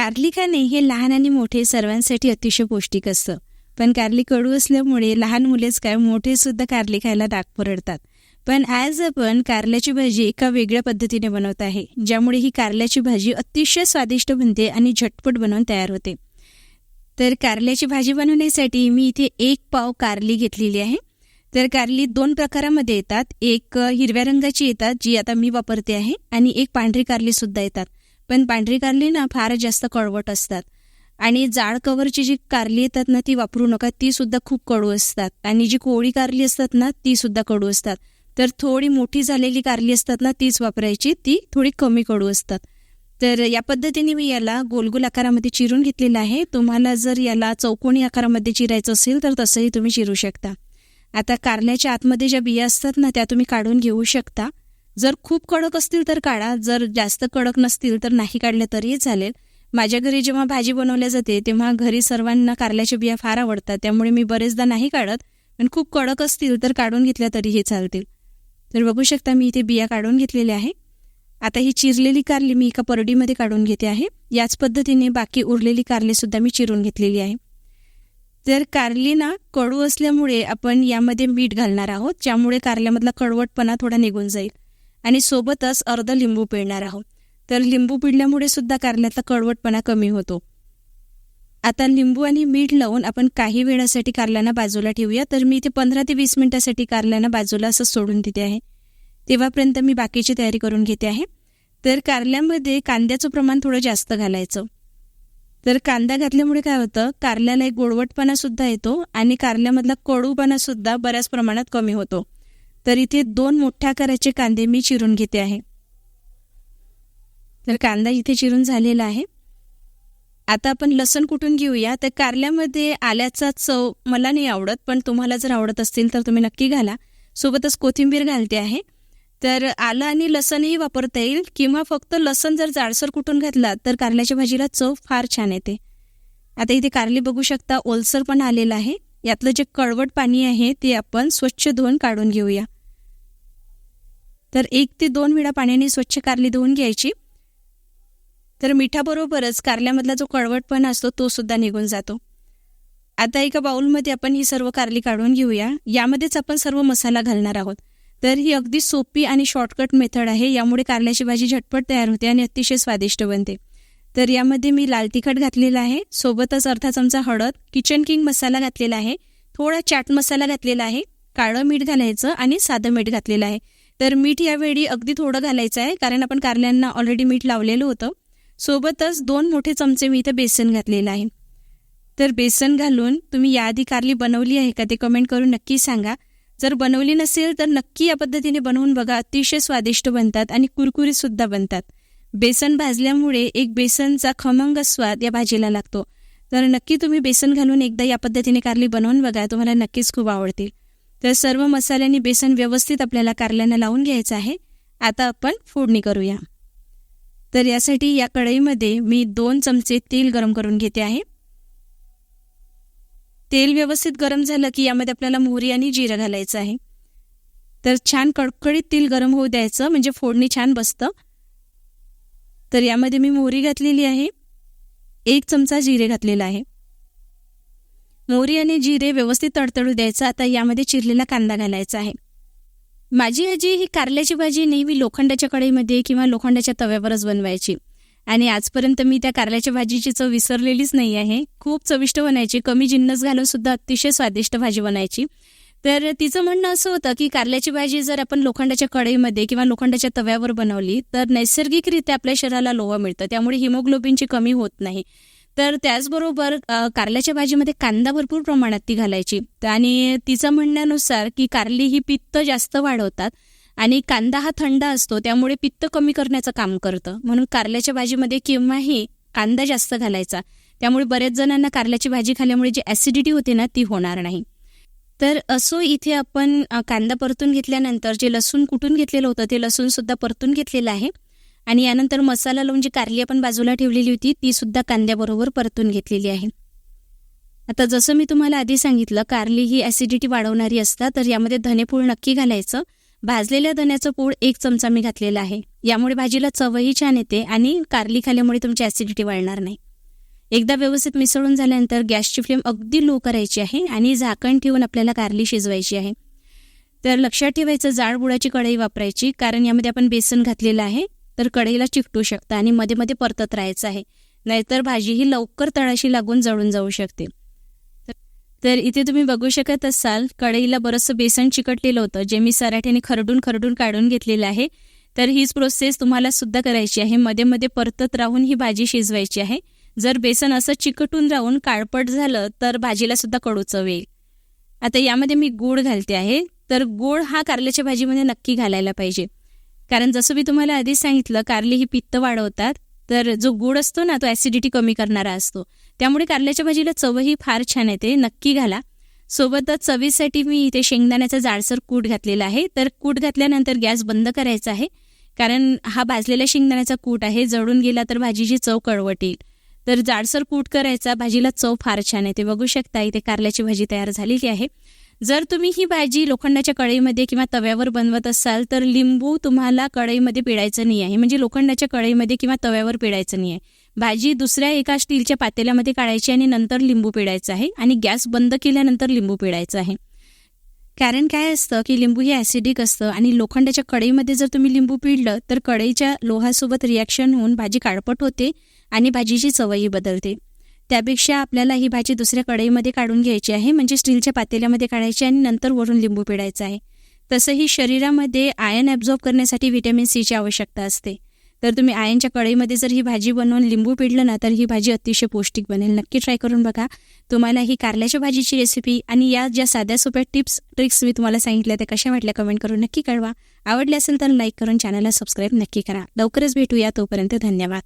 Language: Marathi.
कारली खाणे हे लहान आणि मोठे सर्वांसाठी अतिशय पौष्टिक असतं. पण कारली कडू असल्यामुळे लहान मुलेच काय मोठे सुद्धा कारली खायला डाग परडतात पण आज आपण कारल्याची भाजी एका वेगळ्या पद्धतीने बनवत आहे ज्यामुळे ही कारल्याची भाजी अतिशय स्वादिष्ट बनते आणि झटपट बनवून तयार होते. तर कारल्याची भाजी बनवण्यासाठी मी इथे एक पाव कारली घेतलेली आहे. तर कारली दोन प्रकारामध्ये येतात. एक हिरव्या रंगाची येतात जी आता मी वापरते आहे आणि एक पांढरी कारली सुद्धा येतात. पण पांढरी कारली ना फार जास्त कळवट असतात. आणि जाड कवरची जी कारली येतात ना ती वापरू नका. ती सुद्धा खूप कडू असतात. आणि जी कोळी कारली असतात ना ती सुद्धा कडू असतात. तर थोडी मोठी झालेली कारली असतात ना तीच वापरायची. ती थोडी कमी कडू असतात. तर या पद्धतीने मी याला गोलगोल आकारामध्ये चिरून घेतलेलं आहे. तुम्हाला जर याला चौकोनी आकारामध्ये चिरायचं असेल तर तसंही तुम्ही चिरू शकता. आता कारल्याच्या आतमध्ये ज्या बिया असतात ना त्या तुम्ही काढून घेऊ शकता. जर खूप कडक असतील तर काढा जर जास्त कडक नसतील तर नाही काढले तरीही चालेल. माझ्या घरी जेव्हा भाजी बनवल्या जाते तेव्हा घरी सर्वांना कारल्याच्या बिया फार आवडतात त्यामुळे मी बरेचदा नाही काढत. पण खूप कडक असतील तर काढून घेतल्या तरीही चालतील. तर बघू शकता मी इथे बिया काढून घेतलेल्या आहे. आता ही चिरलेली कारली मी एका परडीमध्ये काढून घेते आहे. याच पद्धतीने बाकी उरलेली कारलीसुद्धा मी चिरून घेतलेली आहे. तर कारली ना कडू असल्यामुळे आपण यामध्ये मीठ घालणार आहोत ज्यामुळे कारल्यामधला कडवटपणा थोडा निघून जाईल. आणि सोबतच अर्ध लिंबू पिळणार आहोत. तर लिंबू पिळल्यामुळे सुद्धा कारल्यातला कडवटपणा कमी होतो. आता लिंबू आणि मीठ लावून आपण काही वेळासाठी कारल्यांना बाजूला ठेवूया. तर मी इथे पंधरा ते वीस मिनिटासाठी कारल्यांना बाजूला असं सोडून देते आहे. तेव्हापर्यंत मी बाकीची तयारी करून घेते आहे. तर कारल्यामध्ये कांद्याचं प्रमाण थोडं जास्त घालायचं. तर कांदा घातल्यामुळे काय होतं? कारल्याला एक गोडवटपणा सुद्धा येतो आणि कारल्यामधला कडूपणा सुद्धा बऱ्याच प्रमाणात कमी होतो. तर इथे दोन मोठ्या आकाराचे कांदे मी चिरून घेते आहे. तर कांदा इथे चिरून झालेला आहे. आता आपण लसण कुठून घेऊया? तर कारल्यामध्ये आल्याचा चव मला नाही आवडत पण तुम्हाला जर आवडत असतील तर तुम्ही नक्की घाला. सोबतच कोथिंबीर घालते आहे. तर आलं आणि लसणही वापरता येईल किंवा फक्त लसण जर जाडसर कुठून घातला तर कारल्याच्या भाजीला चव फार छान येते. आता इथे कारली बघू शकता ओलसर पण आलेला आहे. यातलं जे कळवट पाणी आहे ते आपण स्वच्छ धुवून काढून घेऊया. तर एक ते दोन वेळा पाण्याने स्वच्छ कारली धुवून घ्यायची. तर मिठाबरोबरच कारल्यामधला जो कळवटपणा असतो तो सुद्धा निघून जातो. आता एका बाउलमध्ये आपण ही सर्व कारली काढून घेऊया. यामध्येच आपण सर्व मसाला घालणार आहोत. तर ही अगदी सोपी आणि शॉर्टकट मेथड आहे. यामुळे कारल्याची भाजी झटपट तयार होते आणि अतिशय स्वादिष्ट बनते. तर यामध्ये मी लाल तिखट घातलेला आहे सोबतच अर्धा चमचा हळद किचन किंग मसाला घातलेला आहे थोडा चाट मसाला घातलेला आहे काळं मीठ घालायचं आणि साधं मीठ घातलेलं आहे. तर मीठ यावेळी अगदी थोडं घालायचं आहे कारण आपण कारल्यांना ऑलरेडी मीठ लावलेलं होतं. सोबतच दोन मोठे चमचे मी इथं बेसन घातलेलं आहे. तर बेसन घालून तुम्ही याआधी कारली बनवली आहे का ते कमेंट करून नक्की सांगा. जर बनवली नसेल तर नक्की या पद्धतीने बनवून बघा अतिशय स्वादिष्ट बनतात आणि कुरकुरीत सुद्धा बनतात. बेसन भाजल्यामुळे एक बेसनचा खमंग स्वाद या भाजीला लागतो. तर नक्की तुम्ही बेसन घालून एकदा या पद्धतीने कारली बनवून बघा तुम्हाला नक्कीच खूप आवडतील. तर सर्व मसाल्यांनी बेसन व्यवस्थित आपल्याला कारल्यांना लावून घ्यायचं आहे. आता आपण फोडणी करूया. तर यासाठी या कढईमध्ये मी दोन चमचे तेल गरम करून घेते आहे. तेल व्यवस्थित गरम झालं की यामध्ये आपल्याला मोहरी आणि जिरं घालायचं आहे. तर छान कडकडीत तेल गरम होऊ द्यायचं म्हणजे फोडणी छान बसतं. तर यामध्ये मी मोहरी घातलेली आहे. एक चमचा जिरे घातलेला आहे. मोहरी आणि जिरे व्यवस्थित तडतडू द्यायचं. आता यामध्ये चिरलेला कांदा घालायचा आहे. माझी आजी ही कारल्याची भाजी नेहमी लोखंडाच्या कढईमध्ये किंवा लोखंडाच्या तव्यावरच बनवायची. आणि आजपर्यंत मी त्या कारल्याच्या भाजीची चव विसरलेलीच नाही आहे. खूप चविष्ट बनायची. कमी जिन्नस घालून सुद्धा अतिशय स्वादिष्ट भाजी बनायची. तर तिचं म्हणणं असं होतं की कारल्याची भाजी जर आपण लोखंडाच्या कढईमध्ये किंवा लोखंडाच्या तव्यावर बनवली तर नैसर्गिकरित्या आपल्या शरीराला लोह मिळतं. त्यामुळे हिमोग्लोबिनची कमी होत नाही. तर त्याचबरोबर कारल्याच्या भाजीमध्ये कांदा भरपूर प्रमाणात ती घालायची. आणि तिचं म्हणण्यानुसार की कारली ही पित्त जास्त वाढवतात आणि कांदा हा थंड असतो त्यामुळे पित्त कमी करण्याचं काम करतं. म्हणून कारल्याच्या भाजीमध्ये केव्हाही कांदा जास्त घालायचा. त्यामुळे बऱ्याच जणांना कारल्याची भाजी खाल्ल्यामुळे जी ॲसिडिटी होते ना ती होणार नाही. तर असो इथे आपण कांदा परतून घेतल्यानंतर जे लसूण कुठून घेतलेलं होतं ते लसूण सुद्धा परतून घेतलेलं आहे. आणि यानंतर मसाला लावून जी कारली आपण बाजूला ठेवलेली होती ती सुद्धा कांद्याबरोबर परतून घेतलेली आहे. आता जसं मी तुम्हाला आधी सांगितलं कारली ही ॲसिडिटी वाढवणारी असतात तर यामध्ये धनेपूळ नक्की घालायचं. भाजलेल्या धन्याचं पूळ एक चमचा मी घातलेला आहे. यामुळे भाजीला चवही छान येते आणि कारली खाल्यामुळे तुमची ॲसिडिटी वाढणार नाही. एकदा व्यवस्थित मिसळून झाल्यानंतर गॅसची फ्लेम अगदी लो करायची आहे आणि झाकण ठेवून आपल्याला कारली शिजवायची आहे. तर लक्षात ठेवायचं जाडबुडाची कढई वापरायची कारण यामध्ये आपण बेसन घातलेलं आहे तर कढईला चिकटू शकतं आणि मध्ये मध्ये परतत राहायचं आहे. नाहीतर भाजी ही लवकर तळाशी लागून जळून जाऊ शकते. तर इथे तुम्ही बघू शकत असाल कढईला बरंचसं बेसन चिकटलेलं होतं जे मी सराठ्याने खरडून खरडून काढून घेतलेलं आहे. तर हीच प्रोसेस तुम्हाला सुद्धा करायची आहे. मध्ये मध्ये परतत राहून ही भाजी शिजवायची आहे. जर बेसन असं चिकटून राहून काळपट झालं तर भाजीला सुद्धा कडू चव येईल. आता यामध्ये मी गूळ घालते आहे तर गूळ हा कारल्याच्या भाजीमध्ये नक्की घालायला पाहिजे. कारण जसं मी तुम्हाला आधीच सांगितलं कारली ही पित्त वाढवतात तर जो गूळ असतो ना तो ॲसिडिटी कमी करणारा असतो. त्यामुळे कारल्याच्या भाजीला चवही फार छान येते नक्की घाला. सोबतच चवीसाठी मी इथे शेंगदाण्याचा जाडसर कूट घातलेला आहे तर कूट घातल्यानंतर गॅस बंद करायचा आहे कारण हा भाजलेला शेंगदाण्याचा कूट आहे जळून गेला तर भाजीची चव कळवट येईल तर जाडसर कूट करायचा भाजीला चव फार छान येते बघू शकता इथे कारल्याची भाजी तयार झालेली आहे. जर तुम्ही ही भाजी लोखंडाच्या कढईमध्ये किंवा तव्यावर बनवत असाल तर लिंबू तुम्हाला कढईमध्ये पिळायचं नाही आहे. म्हणजे लोखंडाच्या कढईमध्ये किंवा तव्यावर पिळायचं नाही आहे. भाजी दुसऱ्या एका स्टीलच्या पातेल्यामध्ये काढायची आणि नंतर लिंबू पिळायचं आहे आणि गॅस बंद केल्यानंतर लिंबू पिळायचं आहे. कारण काय असतं की लिंबू हे ॲसिडिक असतं आणि लोखंडाच्या कढईमध्ये जर तुम्ही लिंबू पिळलं तर कढईच्या लोहासोबत रिॲक्शन होऊन भाजी काळपट होते आणि भाजीची चवही बदलते. त्यापेक्षा आपल्याला ही भाजी दुसऱ्या कढईमध्ये काढून घ्यायची आहे म्हणजे स्टीलच्या पातेल्यामध्ये काढायची आणि नंतर वरून लिंबू पिळायचा आहे. तसंही शरीरामध्ये आयन ॲब्झॉर्ब करण्यासाठी व्हिटॅमिन सीची आवश्यकता असते. तर तुम्ही आयनच्या कढईमध्ये जर ही भाजी बनवून लिंबू पिळलं ना तर ही भाजी अतिशय पौष्टिक बनेल. नक्की ट्राय करून बघा. तुम्हाला ही कारल्याच्या भाजीची रेसिपी आणि या ज्या साध्या सोप्या टिप्स ट्रिक्स मी तुम्हाला सांगितल्या त्या कशा वाटल्या कमेंट करून नक्की कळवा. आवडले असेल तर लाईक करून चॅनलला सबस्क्राईब नक्की करा. लवकरच भेटूया. तोपर्यंत धन्यवाद.